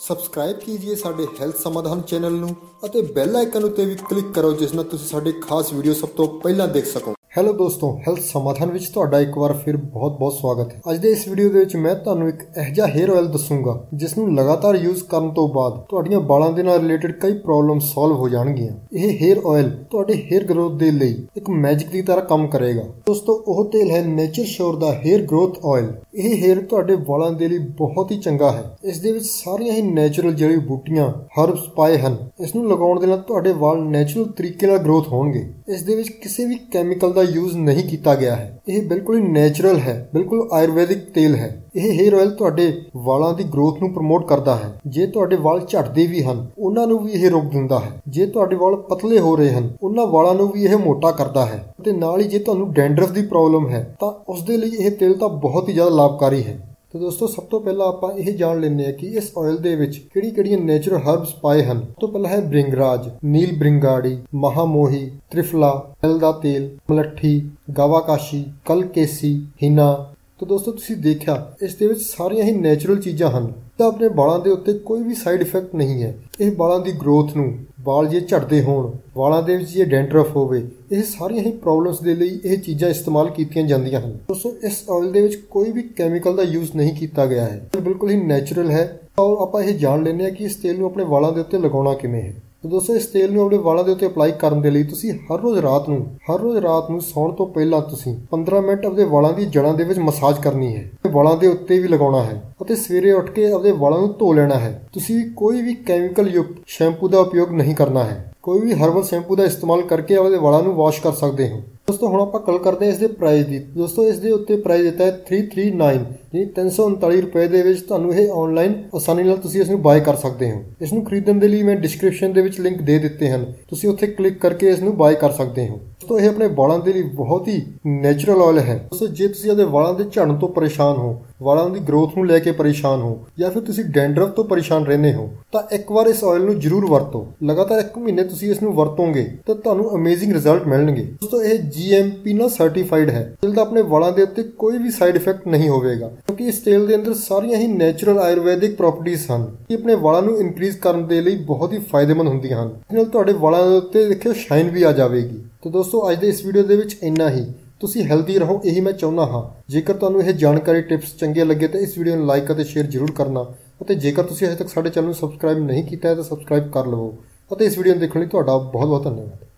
Subscribe ਕੀजिए ਸਾਡੇ health ਸਮਾਧਾਨ channel ਨੂੰ ਅਤੇ ਬੈਲ ਆਈਕਨ ਉੱਤੇ ਵੀ ਕਲਿੱਕ ਕਰੋ ਜਿਸ ਨਾਲ ਤੁਸੀਂ ਸਾਡੇ ਖਾਸ ਵੀਡੀਓ ਸਭ ਤੋਂ ਪਹਿਲਾਂ ਦੇਖ ਸਕੋ। ਹੈਲੋ ਦੋਸਤੋ ਹੈਲਥ ਸਮਾਧਾਨ ਵਿੱਚ ਤੁਹਾਡਾ ਇੱਕ ਵਾਰ ਫਿਰ ਬਹੁਤ-ਬਹੁਤ ਸਵਾਗਤ ਹੈ। ਅੱਜ ਦੇ ਇਸ ਵੀਡੀਓ ਦੇ ਵਿੱਚ ਮੈਂ ਤੁਹਾਨੂੰ ਇੱਕ ਅਜਿਹਾ ਹੇਅਰ ਆਇਲ ਦੱਸੂਗਾ ਜਿਸ ਨੂੰ ਲਗਾਤਾਰ ਯੂਜ਼ ਕਰਨ ਤੋਂ ਬਾਅਦ ਤੁਹਾਡੀਆਂ ਵਾਲਾਂ ਦੇ ਨਾਲ ਰਿਲੇਟਡ ਕਈ ਪ੍ਰੋਬਲਮ ਸੋਲਵ ਹੋ ਜਾਣਗੀਆਂ। ਇਹ ਹੇਅਰ ਆਇਲ ਤੁਹਾਡੇ ਹੇਅਰ ਗਰੋਥ ਦੇ ਲਈ ਇੱਕ ਮੈਜਿਕ ਦੀ ਤਰ੍ਹਾਂ ਕੰਮ ਕਰੇਗਾ। ਦੋਸਤੋ, ਉਹ ਤੇਲ ਹੈ ਨੇਚਰ ਸ਼ੋਰ ਦਾ ਹੇਅਰ ਗਰੋਥ ਆਇਲ ਇਹ ਹੇਅਰ ਤੁਹਾਡੇ ਵਾਲਾਂ ਦੇ ਲਈ ਬਹੁਤ ਹੀ ਚੰਗਾ ਹੈ। ਇਸ ਦੇ ਵਿੱਚ ਸਾਰੀਆਂ ਹੀ ਨੇਚਰਲ ਜੜੀ ਬੂਟੀਆਂ ਹਰਬਸ ਪਾਏ ਹਨ। ਇਸ ਨੂੰ ਲਗਾਉਣ ਦੇ ਨਾਲ ਤੁਹਾਡੇ ਵਾਲ ਨੇਚਰਲ ਤਰੀਕੇ ਨਾਲ ਗਰੋਥ ਹੋਣਗੇ। ਇਸ ਦੇ ਵਿੱਚ ਕਿਸੇ ਵੀ ਕੈਮੀਕਲ ਦਾ ਯੂਜ਼ ਨਹੀਂ ਕੀਤਾ ਗਿਆ ਹੈ। ਇਹ ਬਿਲਕੁਲ ਹੀ ਨੇਚਰਲ ਹੈ, ਬਿਲਕੁਲ ਆਯੁਰਵੈਦਿਕ ਤੇਲ ਹੈ। ਇਹ ਹੇਅਰ ਆਇਲ ਤੁਹਾਡੇ ਵਾਲਾਂ ਦੀ ਗਰੋਥ ਨੂੰ ਪ੍ਰਮੋਟ ਕਰਦਾ ਹੈ। ਜੇ ਤੁਹਾਡੇ ਵਾਲ ਝੜਦੇ ਵੀ ਹਨ, ਉਹਨਾਂ ਨੂੰ ਵੀ ਇਹ ਰੋਕ ਦਿੰਦਾ ਹੈ। ਜੇ ਤੁਹਾਡੇ ਵਾਲ ਪਤਲੇ ਹੋ ਰਹੇ ਹਨ, ਉਹਨਾਂ ਵਾਲਾਂ ਨੂੰ ਵੀ ਇਹ ਮੋਟਾ ਕਰਦਾ ਹੈ। ਤੇ ਨਾਲ ਹੀ ਜੇ ਤੁਹਾਨੂੰ ਡੈਂਡਰਫ ਦੀ ਪ੍ਰੋਬਲਮ ਹੈ, ਤਾਂ ਉਸ ਦੇ ਲਈ ਇਹ ਤੇਲ ਤਾਂ ਬਹੁਤ ਹੀ ਜ਼ਿਆਦਾ ਲਾਭਕਾਰੀ ਹੈ। ਤਾਂ ਦੋਸਤੋ, ਸਭ ਤੋਂ ਪਹਿਲਾਂ ਆਪਾਂ ਇਹ ਜਾਣ ਲੈਂਦੇ ਹਾਂ ਕਿ ਇਸ ਆਇਲ ਦੇ ਵਿੱਚ ਕਿਹੜੀ-ਕਿਹੜੀਆਂ ਨੇਚਰਲ ਹਰਬਸ ਪਾਏ ਹਨ। ਤੋਂ ਪਹਿਲਾਂ ਹੈ ਬ੍ਰਿੰਗਰਾਜ, ਨੀਲ ਬ੍ਰਿੰਗਾੜੀ, ਮਹਾਮੋਹੀ, ਤ੍ਰਿਫਲਾ ਤਿਲ ਦਾ ਤੇਲ, ਮਲੱਠੀ, ਗਾਵਾਕਾਸ਼ੀ, ਕਲਕੇਸੀ, ਹਿਨਾ। ਤਾਂ ਦੋਸਤੋ, ਤੁਸੀਂ ਦੇਖਿਆ, ਇਸ ਦੇ ਵਿੱਚ ਸਾਰੀਆਂ ਹੀ ਨੇਚਰਲ ਚੀਜ਼ਾਂ ਹਨ। ਤਾਂ ਆਪਣੇ ਬਾਲਾਂ ਦੇ ਉੱਤੇ ਕੋਈ ਵੀ ਸਾਈਡ ਇਫੈਕਟ ਨਹੀਂ ਹੈ। ਇਹ ਬਾਲਾਂ ਦੀ ਗਰੋਥ ਨੂੰ ਵਾਲ ਜੇ ਝੜਦੇ ਹੋਣ, ਵਾਲਾਂ ਦੇ ਵਿੱਚ ਜੇ ਡੈਂਡਰਫ ਹੋਵੇ, ਇਹ ਸਾਰੀਆਂ ਹੀ ਪ੍ਰੋਬਲਮਸ ਦੇ ਲਈ ਇਹ ਚੀਜ਼ਾਂ ਇਸਤੇਮਾਲ ਕੀਤੀਆਂ ਜਾਂਦੀਆਂ ਹਨ। ਦੋਸਤੋ, ਇਸ ਆਇਲ ਦੇ ਵਿੱਚ ਕੋਈ ਵੀ ਕੈਮੀਕਲ ਦਾ ਯੂਜ਼ ਨਹੀਂ ਕੀਤਾ ਗਿਆ ਹੈ। ਇਹ ਬਿਲਕੁਲ ਹੀ ਨੇਚਰਲ ਹੈ। ਔਰ ਆਪਾਂ ਇਹ ਜਾਣ ਲੈਂਦੇ ਹਾਂ ਕਿ ਇਸ ਤੇਲ ਨੂੰ ਆਪਣੇ ਵਾਲਾਂ ਦੇ ਉੱਤੇ ਲਗਾਉਣਾ ਕਿਵੇਂ ਹੈ। ਤਾਂ ਦੋਸਤੋ, ਇਸ ਤੇਲ ਨੂੰ ਆਪਣੇ ਵਾਲਾਂ ਦੇ ਉੱਤੇ ਅਪਲਾਈ ਕਰਨ ਦੇ ਲਈ ਤੁਸੀਂ ਹਰ ਰੋਜ਼ ਰਾਤ ਨੂੰ, ਹਰ ਰੋਜ਼ ਰਾਤ ਨੂੰ ਸੌਣ ਤੋਂ ਪਹਿਲਾਂ ਤੁਸੀਂ 15 ਮਿੰਟ ਆਪਣੇ ਵਾਲਾਂ ਦੀ ਜੜ੍ਹਾਂ ਦੇ ਵਿੱਚ ਮਸਾਜ ਕਰਨੀ ਹੈ। ਵਾਲਾਂ ਦੇ ਉੱਤੇ ਵੀ ਲਗਾਉਣਾ ਹੈ। ਅਤੇ ਸਵੇਰੇ ਉੱਠ ਕੇ ਆਪਣੇ ਵਾਲਾਂ ਨੂੰ ਧੋ ਲੈਣਾ ਹੈ। ਤੁਸੀਂ ਕੋਈ ਵੀ ਕੈਮੀਕਲ ਯੁਕਤ ਸ਼ੈਂਪੂ ਦਾ ਉਪਯੋਗ ਨਹੀਂ ਕਰਨਾ ਹੈ। ਕੋਈ ਵੀ ਹਰਬਲ ਸ਼ੈਂਪੂ ਦਾ ਇਸਤੇਮਾਲ ਕਰਕੇ ਆਪਣੇ ਵਾਲਾਂ ਨੂੰ ਵਾਸ਼ ਕਰ ਸਕਦੇ ਹੋ। ਦੋਸਤੋ, ਹੁਣ ਆਪਾਂ ਗੱਲ ਕਰਦੇ ਹਾਂ ਇਸ ਦੇ ਪ੍ਰਾਈਸ ਦੀ। ਦੋਸਤੋ, ਇਸ ਦੇ ਉੱਤੇ ਪ੍ਰਾਈਸ ਦਿੱਤਾ ਹੈ 339 ਜੀ 339 ਰੁਪਏ ਦੇ ਵਿੱਚ ਤੁਹਾਨੂੰ ਇਹ ਆਨਲਾਈਨ ਆਸਾਨੀ ਨਾਲ ਤੁਸੀਂ ਇਸ ਨੂੰ ਬਾਏ ਕਰ ਸਕਦੇ ਹੋ। ਇਸ ਨੂੰ ਖਰੀਦਣ ਦੇ ਲਈ ਮੈਂ ਡਿਸਕ੍ਰਿਪਸ਼ਨ ਦੇ ਵਿੱਚ ਲਿੰਕ ਦੇ ਦਿੱਤੇ ਹਨ। ਤੁਸੀਂ ਉੱਥੇ ਕਲਿੱਕ ਕਰਕੇ ਇਸ ਨੂੰ ਬਾਏ ਕਰ ਸਕਦੇ ਹੋ। ਦੋਸਤੋ, ਇਹ ਆਪਣੇ ਵਾਲਾਂ ਦੇ ਲਈ ਬਹੁਤ ਹੀ ਨੇਚਰਲ ਆਇਲ ਹੈ। ਦੋਸਤੋ, ਜੇ ਤੁਸੀਂ ਆਪਣੇ ਵਾਲਾਂ ਦੇ ਝੜਨ ਤੋਂ ਪਰੇਸ਼ਾਨ ਹੋ ਵਾਲਾਂ ਦੀ ਗਰੋਥ ਨੂੰ ਲੈ ਕੇ ਪਰੇਸ਼ਾਨ ਹੋ ਜਾਂ ਫਿਰ ਤੁਸੀਂ ਡੈਂਡਰਫ ਤੋਂ ਪਰੇਸ਼ਾਨ ਰਹਿੰਦੇ ਹੋ, ਤਾਂ ਇੱਕ ਵਾਰ ਇਸ ਆਇਲ ਨੂੰ ਜ਼ਰੂਰ ਵਰਤੋ। ਲਗਾਤਾਰ ਇੱਕ ਮਹੀਨੇ ਤੁਸੀਂ ਇਸ ਨੂੰ ਵਰਤੋਗੇ, ਤਾਂ ਤੁਹਾਨੂੰ ਅਮੇਜ਼ਿੰਗ ਰਿਜ਼ਲਟ ਮਿਲਣਗੇ। ਦੋਸਤੋ, ਇਹ GMP ਨਾਲ ਸਰਟੀਫਾਈਡ ਹੈ। ਤੇਲ ਦਾ ਆਪਣੇ ਵਾਲਾਂ ਦੇ ਉੱਤੇ ਕੋਈ ਵੀ ਸਾਈਡ ਇਫੈਕਟ ਨਹੀਂ ਹੋਵੇਗਾ, ਕਿਉਂਕਿ ਇਸ ਤੇਲ ਦੇ ਅੰਦਰ ਸਾਰੀਆਂ ਹੀ ਨੇਚਰਲ ਆਯੁਰਵੈਦਿਕ ਪ੍ਰੋਪਰਟੀਆਂ ਹਨ, ਇਹ ਆਪਣੇ ਵਾਲਾਂ ਨੂੰ ਇਨਕਰੀਜ਼ ਕਰਨ ਦੇ ਲਈ ਬਹੁਤ ਹੀ ਫਾਇਦੇਮੰਦ ਹੁੰਦੀਆਂ ਹਨ। ਇਸ ਨਾਲ ਤੁਹਾਡੇ ਵਾਲਾਂ ਦੇ ਉੱਤੇ ਦੇਖਿਓ ਸ਼ਾਈਨ ਵੀ ਆ ਜਾਵੇਗੀ। ਤਾਂ ਦੋਸਤੋ, ਅੱਜ ਦੇ ਇਸ ਵੀਡੀਓ ਦੇ ਵਿੱਚ ਇੰਨਾ ਹੀ। ਤੁਸੀਂ ਹੈਲਦੀ ਰਹੋ, ਇਹੀ ਮੈਂ ਚਾਹੁੰਦਾ ਹਾਂ। ਜੇਕਰ ਤੁਹਾਨੂੰ ਇਹ ਜਾਣਕਾਰੀ ਟਿਪਸ ਚੰਗੇ ਲੱਗੇ ਤਾਂ ਇਸ ਵੀਡੀਓ ਨੂੰ ਲਾਈਕ ਅਤੇ ਸ਼ੇਅਰ ਜ਼ਰੂਰ ਕਰਨਾ। ਅਤੇ ਜੇਕਰ ਤੁਸੀਂ ਅਜੇ ਤੱਕ ਸਾਡੇ ਚੈਨਲ ਨੂੰ ਸਬਸਕ੍ਰਾਈਬ ਨਹੀਂ ਕੀਤਾ ਹੈ ਤਾਂ ਸਬਸਕ੍ਰਾਈਬ ਕਰ ਲਵੋ। ਅਤੇ ਇਸ ਵੀਡੀਓ ਨੂੰ ਦੇਖਣ ਲਈ ਤੁਹਾਡਾ ਬਹੁਤ ਬਹੁਤ ਧੰਨਵਾਦ।